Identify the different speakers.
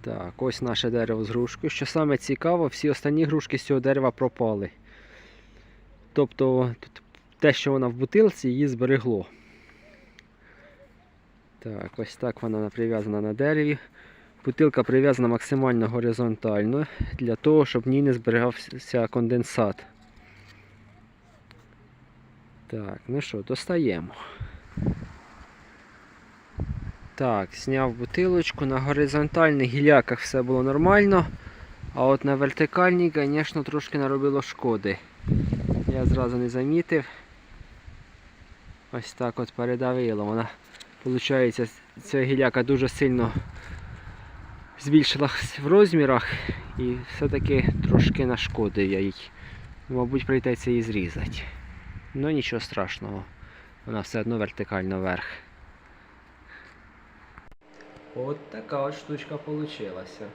Speaker 1: Так, ось наше дерево з грушкою. Що саме цікаво, всі останні грушки з цього дерева пропали. Тобто тут те, що вона в бутилці, її зберегло. Так, ось так вона прив'язана на дереві. Бутилка прив'язана максимально горизонтально для того, щоб в ній не зберігався конденсат. Так, ну що, достаємо. Так, зняв бутилочку. На горизонтальних гіляках все було нормально. А от на вертикальній, звісно, трошки наробило шкоди. Я зразу не замітив. Ось так от передавило. Вона, виходить, ця гіляка дуже сильно збільшилась в розмірах і все-таки трошки нашкодив я їй. Мабуть, прийдеться її зрізати. Ну нічого страшного. Вона все одно вертикально вверх. От така от штучка получилася.